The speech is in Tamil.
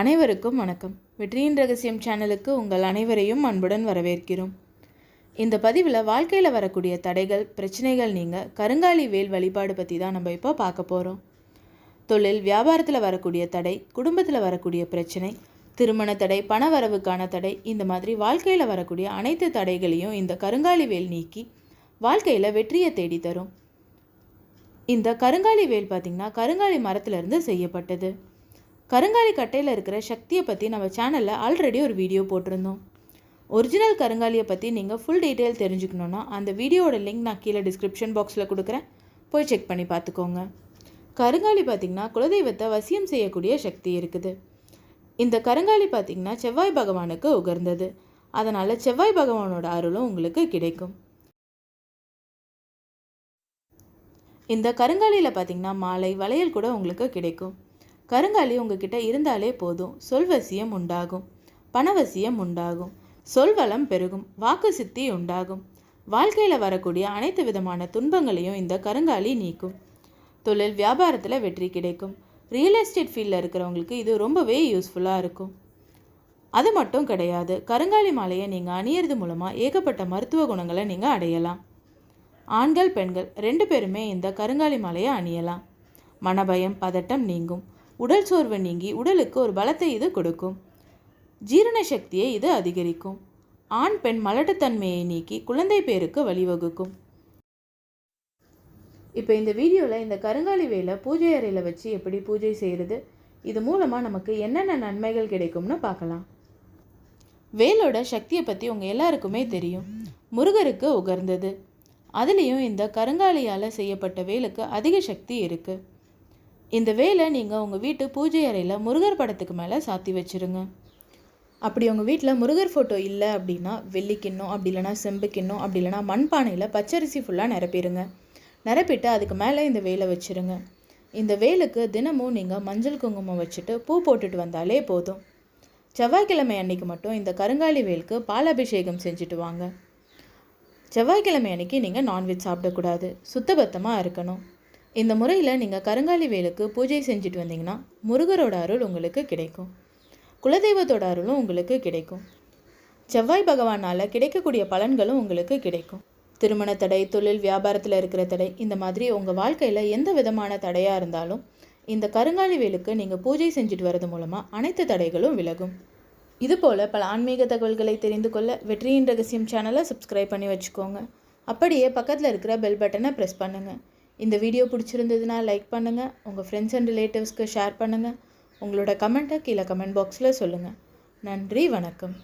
அனைவருக்கும் வணக்கம். வெற்றியின் ரகசியம் சேனலுக்கு உங்கள் அனைவரையும் அன்புடன் வரவேற்கிறோம். இந்த பதிவில் வாழ்க்கையில் வரக்கூடிய தடைகள் பிரச்சனைகள் நீங்கள் கருங்காலி வேல் வழிபாடு பற்றி தான் நம்ம இப்போ பார்க்க போகிறோம் தொழில் வியாபாரத்தில் வரக்கூடிய தடை குடும்பத்தில் வரக்கூடிய பிரச்சனை திருமண தடை பண வரவுக்கான தடை இந்த மாதிரி வாழ்க்கையில் வரக்கூடிய அனைத்து தடைகளையும் இந்த கருங்காலி வேல் நீக்கி வாழ்க்கையில் வெற்றியை தேடித்தரும் இந்த கருங்காலி வேல் பார்த்திங்கன்னா கருங்காலி மரத்துலேருந்து செய்யப்பட்டது. கருங்காலி கட்டையில் இருக்கிற சக்தியை பற்றி நம்ம சேனலில் ஆல்ரெடி ஒரு வீடியோ போட்டிருந்தோம். ஒரிஜினல் கருங்காலியை பற்றி நீங்கள் ஃபுல் டீட்டெயில் தெரிஞ்சுக்கணுன்னா அந்த வீடியோட லிங்க் நான் கீழே டிஸ்கிரிப்ஷன் பாக்ஸில் கொடுக்குறேன். போய் செக் பண்ணி பார்த்துக்கோங்க. கருங்காலி பார்த்திங்கன்னா குலதெய்வத்தை வசியம் செய்யக்கூடிய சக்தி இருக்குது. இந்த கருங்காலி பார்த்திங்கன்னா செவ்வாய் பகவானுக்கு உகர்ந்தது. அதனால் செவ்வாய் பகவானோட அருளும் உங்களுக்கு கிடைக்கும். இந்த கருங்காலியில் பார்த்திங்கன்னா மாலை வளையல் கூட உங்களுக்கு கிடைக்கும். கருங்காலி உங்ககிட்ட இருந்தாலே போதும். சொல்வசியம் உண்டாகும். பணவசியம் உண்டாகும். சொல்வளம் பெருகும். வாக்கு சித்தி உண்டாகும். வாழ்க்கையில் வரக்கூடிய அனைத்து விதமான துன்பங்களையும் இந்த கருங்காலி நீக்கும். தொழில் வியாபாரத்தில் வெற்றி கிடைக்கும். ரியல் எஸ்டேட் ஃபீல்டில் இருக்கிறவங்களுக்கு இது ரொம்பவே யூஸ்ஃபுல்லாக இருக்கும். அது மட்டும் கிடையாது. கருங்காலி மாலையை நீங்கள் அணியறது மூலமாக ஏகப்பட்ட மருத்துவ குணங்களை நீங்கள் அடையலாம். ஆண்கள் பெண்கள் ரெண்டு பேருமே இந்த கருங்காலி மாலையை அணியலாம். மனபயம் பதட்டம் நீங்கும். உடல் சோர்வு நீங்கி உடலுக்கு ஒரு பலத்தை இது கொடுக்கும். ஜீரண சக்தியை இது அதிகரிக்கும். ஆண் பெண் மலட்டுத்தன்மையை நீக்கி குழந்தை பேருக்கு வழிவகுக்கும். இப்போ இந்த வீடியோவில் இந்த கருங்காலி வேலை பூஜை அறையில் வச்சு எப்படி பூஜை செய்கிறது இது மூலமாக நமக்கு என்னென்ன நன்மைகள் கிடைக்கும்னு பார்க்கலாம். வேலோட சக்தியை பற்றி உங்கள் எல்லாருக்குமே தெரியும். முருகருக்கு உகர்ந்தது. அதுலேயும் இந்த கருங்காலியால் செய்யப்பட்ட வேலுக்கு அதிக சக்தி இருக்குது இந்த வேலை நீங்கள் உங்கள் வீட்டு பூஜை அறையில் முருகர் படத்துக்கு மேலே சாத்தி வச்சுருங்க. அப்படி உங்கள் வீட்டில் முருகர் ஃபோட்டோ இல்லை அப்படின்னா வெள்ளிக்கிண்ணம் அப்படி இல்லைனா செம்பு கிண்ணம் அப்படி இல்லைனா மண்பானையில் பச்சரிசி ஃபுல்லாக நிரப்பிடுங்க நிரப்பிட்டு அதுக்கு மேலே இந்த வேலை வச்சுருங்க. இந்த வேலுக்கு தினமும் நீங்கள் மஞ்சள் குங்குமம் வச்சுட்டு பூ போட்டுட்டு வந்தாலே போதும். செவ்வாய்க்கிழமை அன்னைக்கு மட்டும் இந்த கருங்காலி வேலுக்கு பாலாபிஷேகம் செஞ்சுட்டு வாங்க. செவ்வாய்க்கிழமை அன்னைக்கு நீங்கள் நான்வெஜ் சாப்பிடக்கூடாது. சுத்தபத்தமாக இருக்கணும். இந்த முறையில் நீங்கள் கருங்காலி வேலுக்கு பூஜை செஞ்சுட்டு வந்தீங்கன்னா முருகரோட அருள் உங்களுக்கு கிடைக்கும். குலதெய்வத்தோட அருளும் உங்களுக்கு கிடைக்கும். செவ்வாய் பகவானால் கிடைக்கக்கூடிய பலன்களும் உங்களுக்கு கிடைக்கும். திருமண தடை தொழில் வியாபாரத்தில் இருக்கிற தடை இந்த மாதிரி உங்கள் வாழ்க்கையில் எந்த விதமான தடையாக இருந்தாலும் இந்த கருங்காலி வேலுக்கு நீங்கள் பூஜை செஞ்சுட்டு வரது மூலமாக அனைத்து தடைகளும் விலகும். இதுபோல் பல ஆன்மீக தகவல்களை தெரிந்து கொள்ள வெற்றியின் ரகசியம் சேனலை சப்ஸ்கிரைப் பண்ணி வச்சுக்கோங்க. அப்படியே பக்கத்தில் இருக்கிற பெல் பட்டனை ப்ரெஸ் பண்ணுங்கள் இந்த வீடியோ பிடிச்சிருந்ததுன்னா லைக் பண்ணுங்கள் உங்கள் ஃப்ரெண்ட்ஸ் அண்ட் ரிலேட்டிவ்ஸ்க்கு ஷேர் பண்ணுங்கள் உங்களோட கமெண்ட்டை கீழே கமெண்ட் பாக்ஸில் சொல்லுங்கள் நன்றி வணக்கம்.